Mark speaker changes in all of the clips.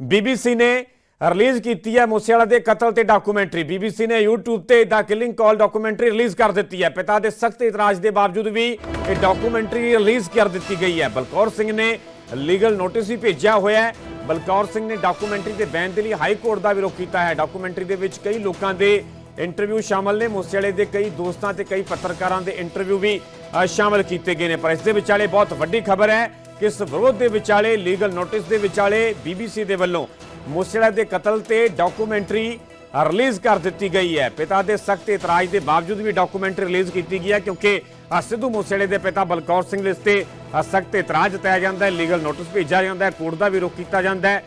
Speaker 1: BBC ਨੇ release ਕੀਤੀ ਹੈ ਮੂਸੇਵਾਲਾ ਦੇ ਕਤਲ ਤੇ ਡਾਕੂਮੈਂਟਰੀ। ਬੀਬੀਸੀ ਨੇ YouTube ਤੇ ਦਾ ਕਿਲਿੰਗ ਕਾਲ ਡਾਕੂਮੈਂਟਰੀ ਰਿਲੀਜ਼ ਕਰ ਦਿੱਤੀ ਹੈ। ਪਿਤਾ ਦੇ ਸਖਤ ਇਤਰਾਜ਼ ਦੇ ਬਾਵਜੂਦ ਵੀ ਇਹ ਡਾਕੂਮੈਂਟਰੀ ਰਿਲੀਜ਼ ਕਰ ਦਿੱਤੀ ਗਈ ਹੈ। ਬਲਕੌਰ ਸਿੰਘ ਨੇ ਲੀਗਲ ਨੋਟਿਸ ਵੀ ਭੇਜਿਆ ਹੋਇਆ ਹੈ। ਬਲਕੌਰ ਸਿੰਘ ਨੇ ਡਾਕੂਮੈਂਟਰੀ ਦੇ ਬੈਨ ਦੇ ਲਈ ਹਾਈ ਕੋਰਟ ਦਾ ਵਿਰੋਧ ਕੀਤਾ ਹੈ। ਡਾਕੂਮੈਂਟਰੀ ਦੇ ਵਿੱਚ ਕਈ ਲੋਕਾਂ ਦੇ ਇੰਟਰਵਿਊ ਸ਼ਾਮਲ ਨੇ। ਮੂਸੇਵਾਲੇ ਦੇ ਕਈ ਦੋਸਤਾਂ ਤੇ ਕਈ ਪੱਤਰਕਾਰਾਂ ਦੇ ਇੰਟਰਵਿਊ ਵੀ ਅ, ਸ਼ਾਮਲ ਕੀਤੇ ਗਏ ਨੇ। ਪਰ ਇਸ ਦੇ ਵਿਚਾਲੇ ਬਹੁਤ ਵੱਡੀ ਖਬਰ ਹੈ ਕਿਸ ਵਿਰੋਧ ਦੇ ਵਿਚਾਲੇ ਲੀਗਲ ਨੋਟਿਸ ਦੇ ਵਿਚਾਲੇ ਬੀਬੀਸੀ ਦੇ ਵੱਲੋਂ ਮੂਸੇਵਾਲੇ ਦੇ ਕਤਲ ਤੇ ਡਾਕੂਮੈਂਟਰੀ ਰਿਲੀਜ਼ ਕਰ ਦਿੱਤੀ ਗਈ ਹੈ। ਪਿਤਾ ਦੇ ਸਖਤ ਇਤਰਾਜ਼ ਦੇ ਬਾਵਜੂਦ ਵੀ ਡਾਕੂਮੈਂਟਰੀ ਰਿਲੀਜ਼ ਕੀਤੀ ਗਈ ਹੈ ਕਿਉਂਕਿ ਸਿੱਧੂ ਮੂਸੇਵਾਲੇ ਦੇ ਪਿਤਾ ਬਲਕੌਰ ਸਿੰਘ ਦੇ ਇਸ ਤੇ ਸਖਤ ਇਤਰਾਜ਼ ਜਤਾਇਆ ਜਾਂਦਾ ਹੈ ਲੀਗਲ ਨੋਟਿਸ ਭੇਜਿਆ ਜਾਂਦਾ ਹੈ ਕੋਰਟ ਦਾ ਵੀ ਰੁਖ ਕੀਤਾ ਜਾਂਦਾ ਹੈ।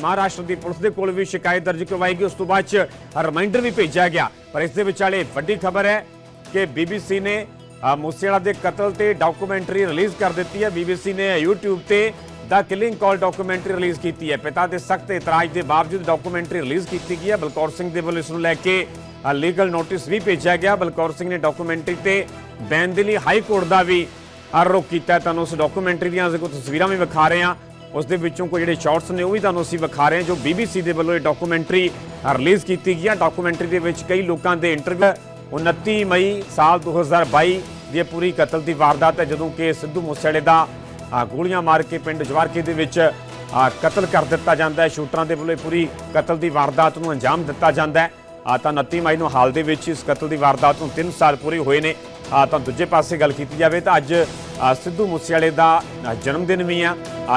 Speaker 1: ਮਹਾਰਾਸ਼ਟਰ ਦੀ ਪੁਲਿਸ ਦੇ ਕੋਲ ਵੀ ਸ਼ਿਕਾਇਤ ਦਰਜ ਕਰਵਾਈ ਗਈ, ਉਸ ਤੋਂ ਬਾਅਦ ਚ ਰਿਮਾਈਂਡਰ ਵੀ ਭੇਜਿਆ ਗਿਆ। ਪਰ ਇਸ ਦੇ ਵਿਚਾਲੇ ਵੱਡੀ ਖਬਰ ਹੈ ਕਿ ਬੀਬੀਸੀ ਨੇ ਮੂਸੇਵਾਲਾ ਦੇ ਕਤਲ ਤੇ ਡਾਕੂਮੈਂਟਰੀ ਰਿਲੀਜ਼ ਕਰ ਦਿੱਤੀ ਹੈ। ਬੀਬੀਸੀ ਨੇ YouTube ਤੇ ਦਾ ਕਿਲਿੰਗ ਕਾਲ ਡਾਕੂਮੈਂਟਰੀ ਰਿਲੀਜ਼ ਕੀਤੀ ਹੈ। ਪਿਤਾ ਦੇ ਸਖਤ ਇਤਰਾਜ਼ ਦੇ ਬਾਵਜੂਦ ਡਾਕੂਮੈਂਟਰੀ ਰਿਲੀਜ਼ ਕੀਤੀ ਗਈ ਹੈ। ਬਲਕੌਰ ਸਿੰਘ ਦੇ ਵੱਲੋਂ ਇਸ ਨੂੰ ਲੈ ਕੇ ਲੀਗਲ ਨੋਟਿਸ ਵੀ ਭੇਜਿਆ ਗਿਆ। ਬਲਕੌਰ ਸਿੰਘ ਨੇ ਡਾਕੂਮੈਂਟਰੀ ਤੇ ਬੈਨ ਦੇ ਲਈ ਹਾਈ ਕੋਰਟ ਦਾ ਵੀ ਆਰੋਪ ਕੀਤਾ ਤੁਹਾਨੂੰ ਉਸ ਡਾਕੂਮੈਂਟਰੀ ਦੀਆਂ ਅਸੀਂ ਕੁਝ ਤਸਵੀਰਾਂ ਵੀ ਵਿਖਾ ਰਹੇ ਹਾਂ। ਉਸ ਦੇ ਵਿੱਚੋਂ ਕੋਈ ਜਿਹੜੇ ਸ਼ਾਰਟਸ ਨੇ ਉਹ ਵੀ ਤੁਹਾਨੂੰ ਅਸੀਂ ਵਿਖਾ ਰਹੇ ਹਾਂ, ਜੋ BBC ਦੇ ਵੱਲੋਂ ਇਹ ਡਾਕੂਮੈਂਟਰੀ ਰਿਲੀਜ਼ ਕੀਤੀ ਗਈ ਹੈ। ਡਾਕੂਮੈਂਟਰੀ ਦੇ ਵਿੱਚ ਕਈ ਲੋਕਾਂ ਦੇ ਇੰਟਰਵਿਊ 29 ਮਈ ਸਾਲ 2022 ਦੀ ਇਹ ਪੂਰੀ ਕਤਲ ਦੀ ਵਾਰਦਾਤ ਹੈ, ਜਦੋਂ ਕਿ ਸਿੱਧੂ ਮੂਸੇਵਾਲੇ ਦਾ ਗੋਲੀਆਂ ਮਾਰ ਕੇ ਪਿੰਡ ਜਵਾਰਕੇ ਦੇ ਵਿੱਚ ਕਤਲ ਕਰ ਦਿੱਤਾ ਜਾਂਦਾ ਹੈ। ਸ਼ੂਟਰਾਂ ਦੇ ਵੱਲੋਂ ਇਹ ਪੂਰੀ ਕਤਲ ਦੀ ਵਾਰਦਾਤ ਨੂੰ ਅੰਜਾਮ ਦਿੱਤਾ ਜਾਂਦਾ ਹੈ। ਤਾਂ 29 ਮਈ ਨੂੰ ਹਾਲ ਦੇ ਵਿੱਚ ਇਸ ਕਤਲ ਦੀ ਵਾਰਦਾਤ ਨੂੰ 3 ਸਾਲ ਪੂਰੇ ਹੋਏ ਨੇ। ਤਾਂ ਦੂਜੇ ਪਾਸੇ ਗੱਲ ਕੀਤੀ ਜਾਵੇ ਤਾਂ ਅੱਜ ਸਿੱਧੂ ਮੂਸੇਵਾਲੇ ਦਾ ਜਨਮ ਦਿਨ ਵੀ ਆ।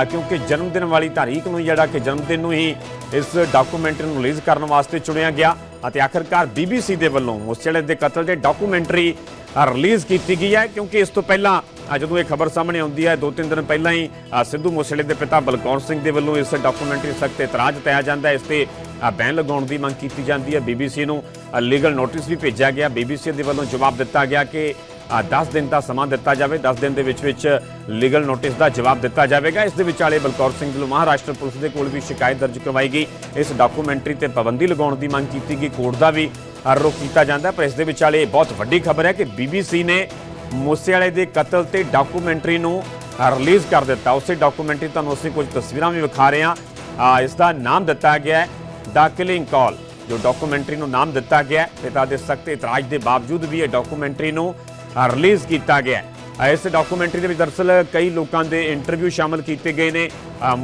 Speaker 1: ਕਿਉਂਕਿ ਜਨਮ ਦਿਨ ਵਾਲੀ ਤਾਰੀਖ ਨੂੰ ਜਿਹੜਾ ਕਿ ਜਨਮ ਦਿਨ ਨੂੰ ਹੀ ਇਸ ਡਾਕੂਮੈਂਟਰੀ ਨੂੰ ਰਿਲੀਜ਼ ਕਰਨ ਵਾਸਤੇ ਚੁਣਿਆ ਗਿਆ। ਅਤੇ ਆਖਰਕਾਰ BBC ਦੇ ਵੱਲੋਂ ਮੂਸੇਵਾਲੇ ਦੇ ਕਤਲ ਦੇ ਡਾਕੂਮੈਂਟਰੀ ਰਿਲੀਜ਼ ਕੀਤੀ ਗਈ ਹੈ ਕਿਉਂਕਿ ਇਸ ਤੋਂ ਪਹਿਲਾਂ ਜਦੋਂ ਇਹ ਖਬਰ ਸਾਹਮਣੇ ਆਉਂਦੀ ਹੈ ਦੋ ਤਿੰਨ ਦਿਨ ਪਹਿਲਾਂ ਹੀ ਸਿੱਧੂ ਮੂਸੇਵਾਲੇ ਦੇ ਪਿਤਾ ਬਲਕੌਰ ਸਿੰਘ ਦੇ ਵੱਲੋਂ ਇਸ ਡਾਕੂਮੈਂਟਰੀ ਸਖਤ ਇਤਰਾਜ਼ ਜਤਾਇਆ ਜਾਂਦਾ ਹੈ। ਇਸ ਤੇ ਬੈਨ ਲਗਾਉਣ ਦੀ ਮੰਗ ਕੀਤੀ ਜਾਂਦੀ ਹੈ। ਬੀਬੀਸੀ ਨੂੰ ਲੀਗਲ ਨੋਟਿਸ ਵੀ ਭੇਜਿਆ ਗਿਆ। ਬੀਬੀਸੀ ਦੇ ਵੱਲੋਂ ਜਵਾਬ ਦਿੱਤਾ ਗਿਆ ਕਿ ਆ, 10 ਦਿਨ ਦਾ ਸਮਾਂ ਦਿੱਤਾ ਜਾਵੇ। 10 ਦਿਨ ਦੇ ਵਿੱਚ ਵਿੱਚ ਲੀਗਲ ਨੋਟਿਸ ਦਾ ਜਵਾਬ ਦਿੱਤਾ ਜਾਵੇਗਾ। ਇਸ ਦੇ ਵਿਚਾਲੇ ਬਲਕੌਰ ਸਿੰਘ ਵੱਲੋਂ ਮਹਾਰਾਸ਼ਟਰ ਪੁਲਿਸ ਦੇ ਕੋਲ ਵੀ ਸ਼ਿਕਾਇਤ ਦਰਜ ਕਰਵਾਈ ਗਈ। ਇਸ ਡਾਕੂਮੈਂਟਰੀ ਤੇ ਪਾਬੰਦੀ ਲਗਾਉਣ ਦੀ ਮੰਗ ਕੀਤੀ ਗਈ। ਕੋਰਟ ਦਾ ਵੀ ਰੁਕ ਕੀਤਾ ਜਾਂਦਾ ਪਰ ਇਸ ਦੇ ਵਿਚਾਲੇ ਬਹੁਤ ਵੱਡੀ ਖਬਰ ਹੈ ਕਿ ਬੀਬੀਸੀ ਨੇ ਮੂਸੇਵਾਲੇ ਦੇ ਕਤਲ ਤੇ ਡਾਕੂਮੈਂਟਰੀ ਨੂੰ ਰਿਲੀਜ਼ ਕਰ ਦਿੱਤਾ। ਉਸੇ ਡਾਕੂਮੈਂਟਰੀ ਤੁਹਾਨੂੰ ਅਸੀਂ ਕੁਝ ਤਸਵੀਰਾਂ ਵੀ ਵਿਖਾ ਰਹੇ ਹਾਂ। ਇਸ ਦਾ ਨਾਮ ਦਿੱਤਾ ਗਿਆ ਹੈ ਦਾ ਕਿਲਿੰਗ ਕਾਲ, ਜੋ ਡਾਕੂਮੈਂਟਰੀ ਨੂੰ ਨਾਮ ਦਿੱਤਾ ਗਿਆ ਹੈ। ਪਿਤਾ ਦੇ ਸਖਤ ਇਤਰਾਜ਼ ਦੇ ਬਾਵਜੂਦ ਵੀ ਇਹ ਡਾਕੂਮੈਂਟਰੀ ਨੂੰ ਰਿਲੀਜ਼ ਕੀਤਾ ਗਿਆ ਹੈ। ਇਸ ਡਾਕੂਮੈਂਟਰੀ ਦੇ ਵਿੱਚ ਦਰਅਸਲ ਕਈ ਲੋਕਾਂ ਦੇ ਇੰਟਰਵਿਊ ਸ਼ਾਮਲ ਕੀਤੇ ਗਏ ਨੇ। ਆ,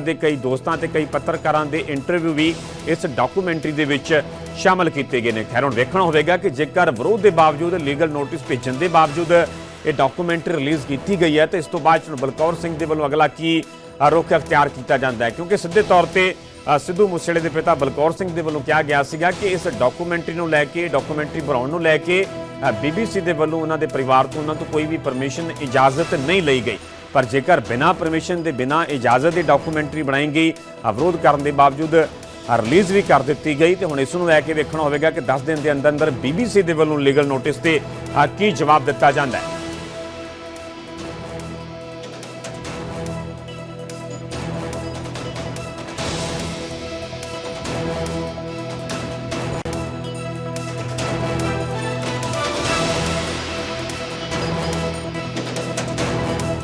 Speaker 1: ਦੇ ਕਈ ਦੋਸਤਾਂ ਤੇ ਕਈ ਪੱਤਰਕਾਰਾਂ ਦੇ ਇੰਟਰਵਿਊ ਵੀ ਇਸ ਡਾਕੂਮੈਂਟਰੀ ਦੇ ਵਿੱਚ ਸ਼ਾਮਲ ਕੀਤੇ ਗਏ ਨੇ। ਖੈਰ ਹੁਣ ਵੇਖਣਾ ਹੋਵੇਗਾ ਕਿ ਜੇਕਰ ਵਿਰੋਧ ਦੇ ਬਾਵਜੂਦ ਲੀਗਲ ਨੋਟਿਸ ਭੇਜਣ ਦੇ ਬਾਵਜੂਦ ਇਹ ਡਾਕੂਮੈਂਟਰੀ ਰਿਲੀਜ਼ ਕੀਤੀ ਗਈ ਹੈ ਤੇ ਇਸ ਤੋਂ ਬਾਅਦ ਚ ਬਲਕੌਰ ਸਿੰਘ ਦੇ ਵੱਲੋਂ ਅਗਲਾ ਕੀ ਅ, ਰੁਖ ਅਖਤਿਆਰ ਕੀਤਾ ਜਾਂਦਾ ਹੈ। ਕਿਉਂਕਿ ਸਿੱਧੇ ਤੌਰ ਤੇ ਸਿੱਧੂ ਮੂਸੇਵਾਲੇ ਦੇ ਪਿਤਾ ਬਲਕੌਰ ਸਿੰਘ ਦੇ ਵੱਲੋਂ ਕਿਹਾ ਗਿਆ ਸੀਗਾ ਕਿ ਇਸ ਡਾਕੂਮੈਂਟਰੀ ਨੂੰ ਲੈ ਕੇ ਡਾਕੂਮੈਂਟਰੀ ਬਣਾਉਣ ਨੂੰ ਲੈ ਕੇ ਬੀਬੀਸੀ ਦੇ ਵੱਲੋਂ ਉਹਨਾਂ ਦੇ ਪਰਿਵਾਰ ਤੋਂ ਉਹਨਾਂ ਤੋਂ ਕੋਈ ਵੀ ਪਰਮਿਸ਼ਨ, ਇਜਾਜ਼ਤ ਨਹੀਂ ਲਈ ਗਈ। ਪਰ ਜੇਕਰ ਬਿਨਾਂ ਪਰਮਿਸ਼ਨ ਦੇ, ਬਿਨਾਂ ਇਜਾਜ਼ਤ ਦੇ ਡਾਕੂਮੈਂਟਰੀ ਬਣਾਈ ਗਈ ਵਿਰੋਧ ਕਰਨ ਦੇ ਬਾਵਜੂਦ ਰਿਲੀਜ਼ ਵੀ ਕਰ ਦਿੱਤੀ ਗਈ, ਤੇ ਹੁਣ ਇਸ ਨੂੰ ਲੈ ਕੇ ਵੇਖਣਾ ਹੋਵੇਗਾ ਕਿ 10 ਦਿਨ ਦੇ ਅੰਦਰ ਅੰਦਰ ਬੀਬੀਸੀ ਦੇ ਵੱਲੋਂ ਲੀਗਲ ਨੋਟਿਸ ਤੇ ਕੀ ਜਵਾਬ ਦਿੱਤਾ ਜਾਂਦਾ ਹੈ।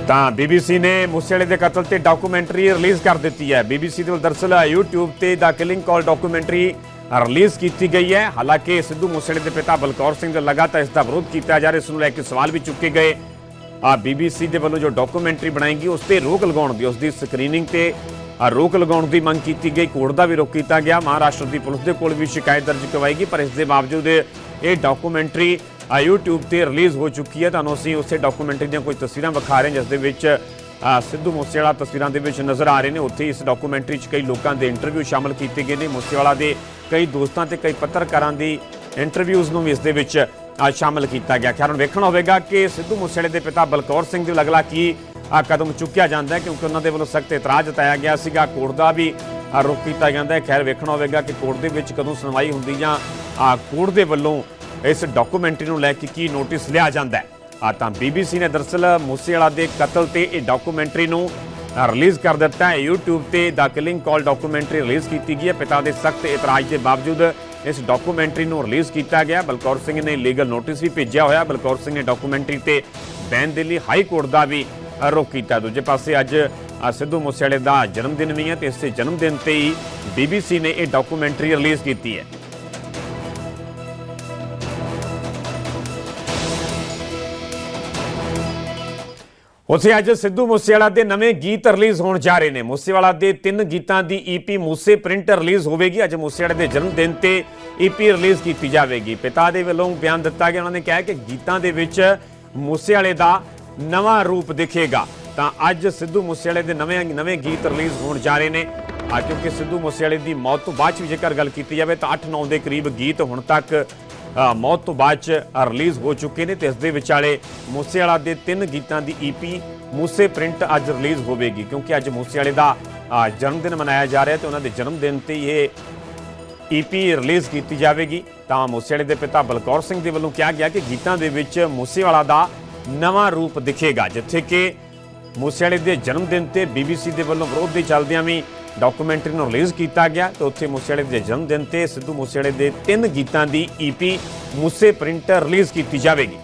Speaker 1: ਤਾਂ BBC ਨੇ ਮੂਸੇਵਾਲੇ ਦੇ ਕਤਲ ਤੇ ਡਾਕੂਮੈਂਟਰੀ ਰਿਲੀਜ਼ ਕਰ ਦਿੱਤੀ ਹੈ। BBC ਦੇ ਵੱਲ ਦਰਅਸਲ YouTube ਤੇ ਦਾ ਕਿਲਿੰਗ ਕਾਲ ਡਾਕੂਮੈਂਟਰੀ ਰਿਲੀਜ਼ ਕੀਤੀ ਗਈ ਹੈ। ਹਾਲਾਂਕਿ ਸਿੱਧੂ ਮੂਸੇਵਾਲੇ ਦੇ ਪਿਤਾ ਬਲਕੌਰ ਸਿੰਘ ਦੇ ਲਗਾਤਾਰ ਇਸ ਦਾ ਵਿਰੋਧ ਕੀਤਾ ਜਾ ਰਿਹਾ। ਇਸ ਨੂੰ ਲੈ ਕੇ ਸਵਾਲ ਵੀ ਚੁੱਕੇ ਗਏ। ਆ BBC ਦੇ ਵੱਲੋਂ ਜੋ ਡਾਕੂਮੈਂਟਰੀ ਬਣਾਏਗੀ ਉਸ ਤੇ ਰੋਕ ਲਗਾਉਣ ਦੀ, ਉਸ ਦੀ ਸਕਰੀਨਿੰਗ ਤੇ ਰੋਕ ਲਗਾਉਣ ਦੀ ਮੰਗ ਕੀਤੀ ਗਈ। ਕੋਰਟ ਦਾ ਵੀ ਰੋਕ ਕੀਤਾ ਗਿਆ। ਮਹਾਰਾਸ਼ਟਰ ਦੀ ਪੁਲਿਸ ਦੇ ਕੋਲ ਵੀ ਸ਼ਿਕਾਇਤ ਦਰਜ ਕਰਵਾਈ ਗਈ, ਪਰ ਇਸ ਦੇ ਬਾਵਜੂਦ ਇਹ ਡਾਕੂਮੈਂਟਰੀ YouTube ਤੇ ਰਿਲੀਜ਼ ਹੋ ਚੁੱਕੀ ਹੈ। ਤੁਹਾਨੂੰ ਅਸੀਂ ਉਸੇ ਡਾਕੂਮੈਂਟਰੀ ਦੀਆਂ ਕੁਝ ਤਸਵੀਰਾਂ ਵਿਖਾ ਰਹੇ ਹਾਂ ਜਿਸ ਦੇ ਵਿੱਚ ਸਿੱਧੂ ਮੂਸੇਵਾਲਾ ਤਸਵੀਰਾਂ ਦੇ ਵਿੱਚ ਨਜ਼ਰ ਆ ਰਹੇ ਨੇ। ਉੱਥੇ ਇਸ ਡਾਕੂਮੈਂਟਰੀ 'ਚ ਕਈ ਲੋਕਾਂ ਦੇ ਇੰਟਰਵਿਊ ਸ਼ਾਮਲ ਕੀਤੇ ਗਏ ਨੇ। ਮੂਸੇਵਾਲਾ ਦੇ ਕਈ ਦੋਸਤਾਂ ਤੇ ਕਈ ਪੱਤਰਕਾਰਾਂ ਦੀ ਇੰਟਰਵਿਊਜ਼ ਨੂੰ ਵੀ ਇਸ ਦੇ ਵਿੱਚ ਆ, ਸ਼ਾਮਲ ਕੀਤਾ ਗਿਆ। ਖੈਰ ਹੁਣ ਵੇਖਣਾ ਹੋਵੇਗਾ ਕਿ ਸਿੱਧੂ ਮੂਸੇਵਾਲੇ ਦੇ ਪਿਤਾ ਬਲਕੌਰ ਸਿੰਘ ਦੇ ਅਗਲਾ ਕੀ ਆ ਕਦਮ ਚੁੱਕਿਆ ਜਾਂਦਾ ਹੈ ਕਿਉਂਕਿ ਉਹਨਾਂ ਦੇ ਵੱਲੋਂ ਸਖਤ ਇਤਰਾਜ਼ ਜਤਾਇਆ ਗਿਆ ਸੀਗਾ। ਕੋਰਟ ਦਾ ਵੀ ਆ, ਕੀਤਾ ਜਾਂਦਾ ਹੈ। ਖੈਰ ਵੇਖਣਾ ਹੋਵੇਗਾ ਕਿ ਕੋਰਟ ਦੇ ਵਿੱਚ ਕਦੋਂ ਸੁਣਵਾਈ ਹੁੰਦੀ ਜਾਂ ਕੋਰਟ ਦੇ ਵੱਲੋਂ ਇਸ ਡਾਕੂਮੈਂਟਰੀ ਨੂੰ ਲੈ ਕੇ ਕੀ ਨੋਟਿਸ ਲਿਆ ਜਾਂਦਾ ਹੈ? ਆ ਤਾਂ BBC ਨੇ ਦਰਅਸਲ ਮੂਸੇਵਾਲਾ ਦੇ ਕਤਲ ਤੇ ਇਹ ਡਾਕੂਮੈਂਟਰੀ ਨੂੰ ਰਿਲੀਜ਼ ਕਰ ਦਿੱਤਾ ਹੈ। YouTube ਤੇ ਦਾ ਕਿਲਿੰਗ ਕਾਲ ਡਾਕੂਮੈਂਟਰੀ ਰਿਲੀਜ਼ ਕੀਤੀ ਗਈ ਹੈ। ਪਿਤਾ ਦੇ ਸਖਤ ਇਤਰਾਜ਼ ਦੇ ਬਾਵਜੂਦ ਇਸ ਡਾਕੂਮੈਂਟਰੀ ਨੂੰ ਰਿਲੀਜ਼ ਕੀਤਾ ਗਿਆ। ਬਲਕੌਰ ਸਿੰਘ ਨੇ ਲੀਗਲ ਨੋਟਿਸ ਵੀ ਭੇਜਿਆ ਹੋਇਆ। ਬਲਕੌਰ ਸਿੰਘ ਨੇ ਡਾਕੂਮੈਂਟਰੀ ਤੇ ਬੈਨ ਦੇ ਲਈ ਹਾਈ ਕੋਰਟ ਦਾ ਵੀ ਰੋਕ ਕੀਤਾ। ਦੂਜੇ ਪਾਸੇ ਅੱਜ ਸਿੱਧੂ ਮੂਸੇਵਾਲੇ ਦਾ ਜਨਮ ਦਿਨ ਵੀ ਹੈ ਤੇ ਇਸੇ ਜਨਮ ਦਿਨ ਤੇ ਹੀ ਬੀਬੀਸੀ ਨੇ ਇਹ ਡਾਕੂਮੈਂਟਰੀ ਰਿਲੀਜ਼ ਕੀਤੀ ਹੈ। ਉਸੇ ਅੱਜ ਸਿੱਧੂ ਮੂਸੇਵਾਲਾ ਦੇ ਨਵੇਂ ਗੀਤ ਰਿਲੀਜ਼ ਹੋਣ ਜਾ ਰਹੇ ਨੇ। ਮੂਸੇਵਾਲਾ ਦੇ ਤਿੰਨ ਗੀਤਾਂ ਦੀ ਈਪੀ ਮੂਸੇ ਪ੍ਰਿੰਟ ਰਿਲੀਜ਼ ਹੋਵੇਗੀ। ਅੱਜ ਮੂਸੇਵਾਲੇ ਦੇ ਜਨਮ ਦਿਨ ਤੇ ਈਪੀ ਰਿਲੀਜ਼ ਕੀਤੀ ਜਾਵੇਗੀ। ਪਿਤਾ ਦੇ ਵੱਲੋਂ ਬਿਆਨ ਦਿੱਤਾ ਗਿਆ। ਉਹਨਾਂ ਨੇ ਕਿਹਾ ਕਿ ਗੀਤਾਂ ਦੇ ਵਿੱਚ ਮੂਸੇਵਾਲੇ ਦਾ ਨਵਾਂ ਰੂਪ ਦਿਖੇਗਾ। ਤਾਂ ਅੱਜ ਸਿੱਧੂ ਮੂਸੇਵਾਲੇ ਦੇ ਨਵੇਂ ਨਵੇਂ ਗੀਤ ਰਿਲੀਜ਼ ਹੋਣ ਜਾ ਰਹੇ ਨੇ। ਆ ਕਿਉਂਕਿ ਸਿੱਧੂ ਮੂਸੇਵਾਲੇ ਦੀ ਮੌਤ ਤੋਂ ਬਾਅਦ 'ਚ ਵੀ ਜੇਕਰ ਗੱਲ ਕੀਤੀ ਜਾਵੇ ਤਾਂ 8-9 ਦੇ ਕਰੀਬ ਗੀਤ ਹੁਣ ਤੱਕ ਮੌਤ ਤੋਂ ਬਾਅਦ ਚ ਰਿਲੀਜ਼ ਹੋ ਚੁੱਕੇ ਨੇ ਤੇ ਇਸ ਦੇ ਵਿਚਾਲੇ ਮੂਸੇਵਾਲਾ ਦੇ ਤਿੰਨ ਗੀਤਾਂ ਦੀ ਈਪੀ ਮੂਸੇ ਪ੍ਰਿੰਟ ਅੱਜ ਰਿਲੀਜ਼ ਹੋਵੇਗੀ, ਕਿਉਂਕਿ ਅੱਜ ਮੂਸੇਵਾਲੇ ਦਾ ਜਨਮ ਦਿਨ ਮਨਾਇਆ ਜਾ ਰਿਹਾ ਤੇ ਉਹਨਾਂ ਦੇ ਜਨਮ ਦਿਨ ਤੇ ਹੀ ਇਹ ਈਪੀ ਰਿਲੀਜ਼ ਕੀਤੀ ਜਾਵੇਗੀ। ਤਾਂ ਮੂਸੇਵਾਲੇ ਦੇ ਪਿਤਾ ਬਲਕੌਰ ਸਿੰਘ ਦੇ ਵੱਲੋਂ ਕਿਹਾ ਗਿਆ ਕਿ ਗੀਤਾਂ ਦੇ ਵਿੱਚ ਮੂਸੇਵਾਲਾ ਦਾ ਨਵਾਂ ਰੂਪ ਦਿਖੇਗਾ, ਜਿੱਥੇ ਕਿ ਮੂਸੇਵਾਲੇ ਦੇ ਜਨਮ ਦਿਨ ਤੇ ਬੀਬੀਸੀ ਦੇ ਵੱਲੋਂ ਵਿਰੋਧ ਦੇ ਚੱਲਦਿਆਂ ਵੀ ਡਾਕੂਮੈਂਟਰੀ ਨੂੰ ਰਿਲੀਜ਼ ਕੀਤਾ ਗਿਆ ਤੇ ਉੱਥੇ ਮੂਸੇਵਾਲੇ ਦੇ ਜਨਮ ਦਿਨ ਤੇ ਸਿੱਧੂ ਮੂਸੇਵਾਲੇ ਦੇ ਤਿੰਨ ਗੀਤਾਂ ਦੀ ਈਪੀ ਮੂਸੇ ਪ੍ਰਿੰਟ ਰਿਲੀਜ਼ ਕੀਤੀ ਜਾਵੇਗੀ।